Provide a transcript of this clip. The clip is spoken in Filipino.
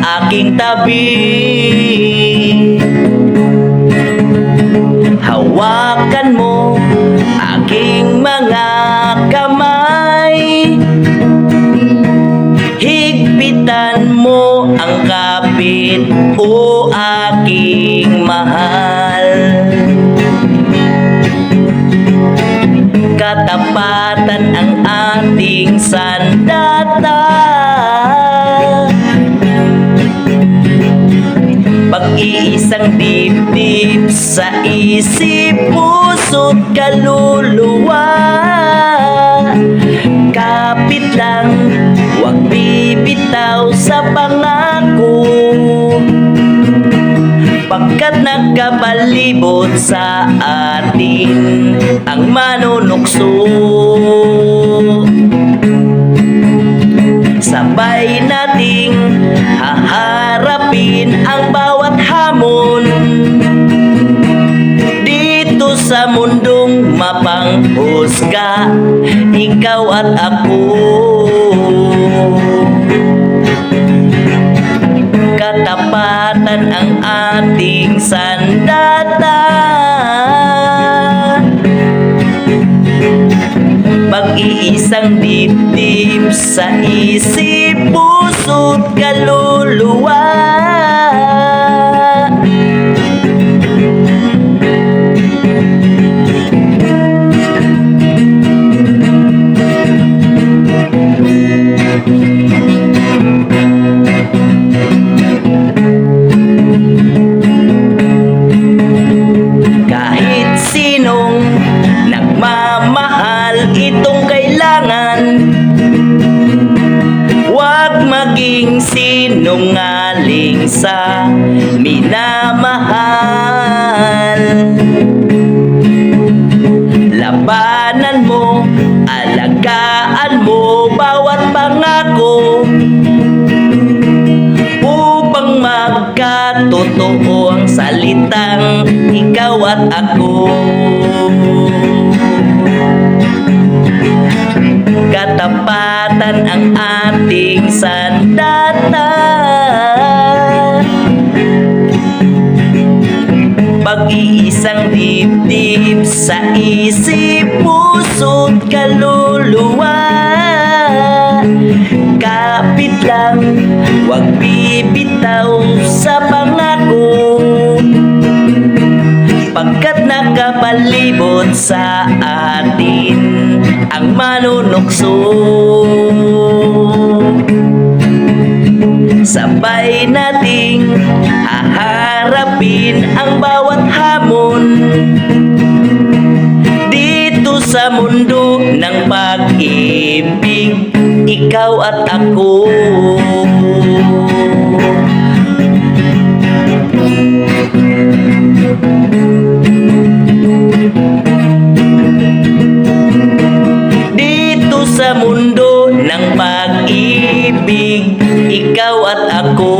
aking tabi. Hawakan mo aking mga kamay. Higpitan mo ang kapit o aking mahal. Katapatan ang ating sandata dibdib sa isip, puso't kaluluwa. Kapit lang, huwag bibitaw sa pangako. Pagkat nagkapalibot sa atin ang manunukso. Sabay nating haharapin ang bawat sa mundong mapanghusga Ikaw at ako. Katapatan ang ating sandata. Pag-iisang dibdib sa isip, puso't kaluluwa sinungaling sa minamahal Labanan mo, alagaan mo bawat pangako upang magkatotoo ang salitang ikaw at ako. Katapatan ang Pag-iisang dibdib sa isip, puso't kaluluwa. Kapit lang, huwag bibitaw sa pangako. Pagkat nakapalibot sa atin ang manunukso ng pag-ibig Ikaw at ako. Dito sa mundo ng pag-ibig Ikaw at ako